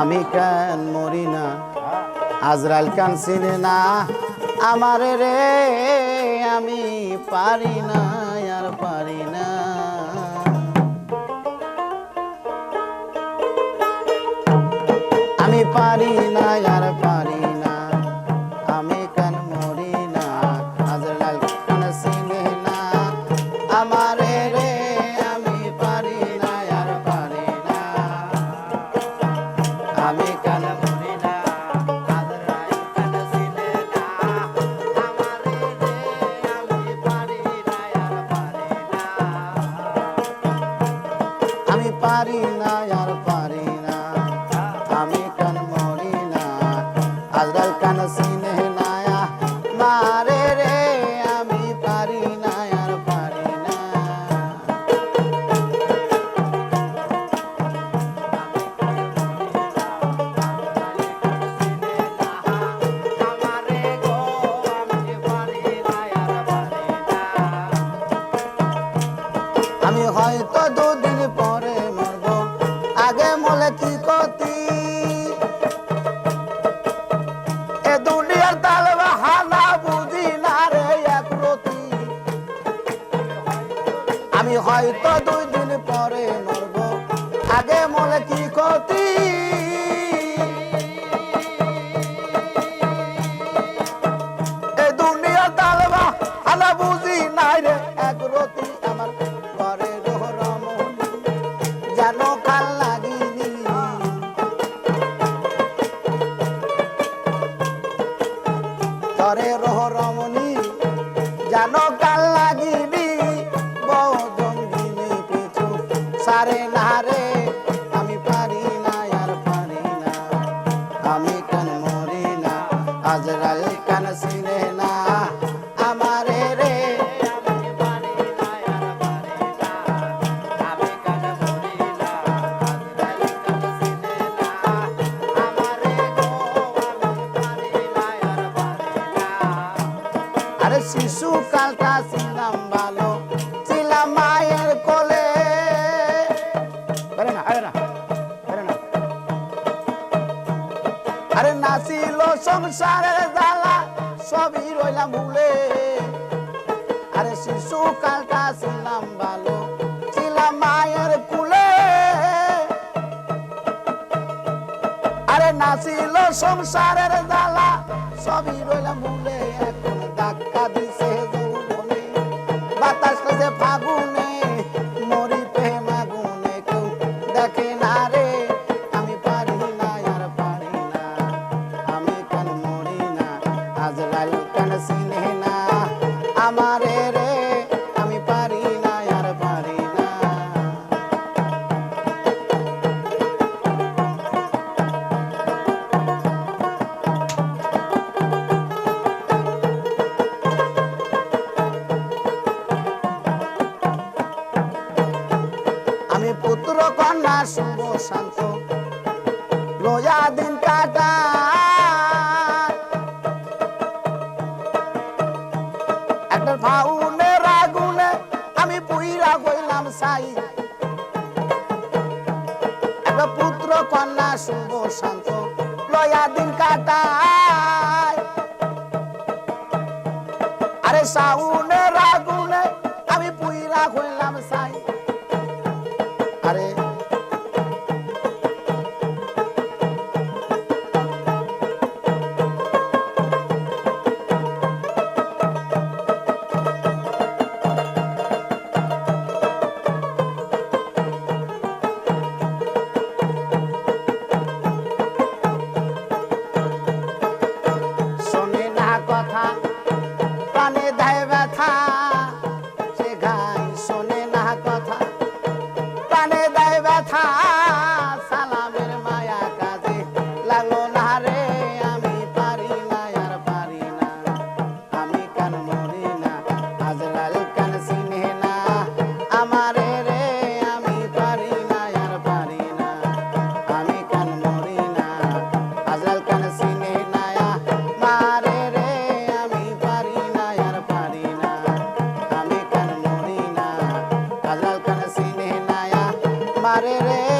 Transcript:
আমি কেন মরি না? আজরাল কান চিনে না আমার রে, আমি পারি না, আর পারি না। আমি পারি না, আর পারি পারি না, আর পারি না। আমি কান মরি না আজরাল কান সিনে না মারে রে, আমি পারি না, আর পারি না। আমি হয়তো এ দুনিয়ার তাল হানা বুঝি না রে আমি হয়তো দুই দিন পরে মরব আগে মনে কি কতি লাগিনি বদঙ্গিনী পিছু। সারে না রে, আমি পারি না, আর পারি না। আমি কান মরি না? আজরাল কান সিনে না? শিশু কালটা ছিলাম ভালো, ছিলাম মায়ের কোলে। আরে না আরে নাচিল সংসারের জ্বালা, সবই রইলাম ভুলে। আরে শিশু কালটা ছিলাম ভালো, ছিলাম মায়ের কুলে। আরে নাচিল সংসারের জ্বালা, সবই রইলাম ভুলে। É olha তার সঙ্গ শান্ত। রোজা দিন কাটা একটা ফাউনে রাগুনে আমি পুইরা গইলাম সাই একটা পুত্র কন্যা সঙ্গ শান্ত লয়া দিন কাটায়। আরে সাউনে রাগুনে আমি পুইরা হইলাম সাই আরে তারে রে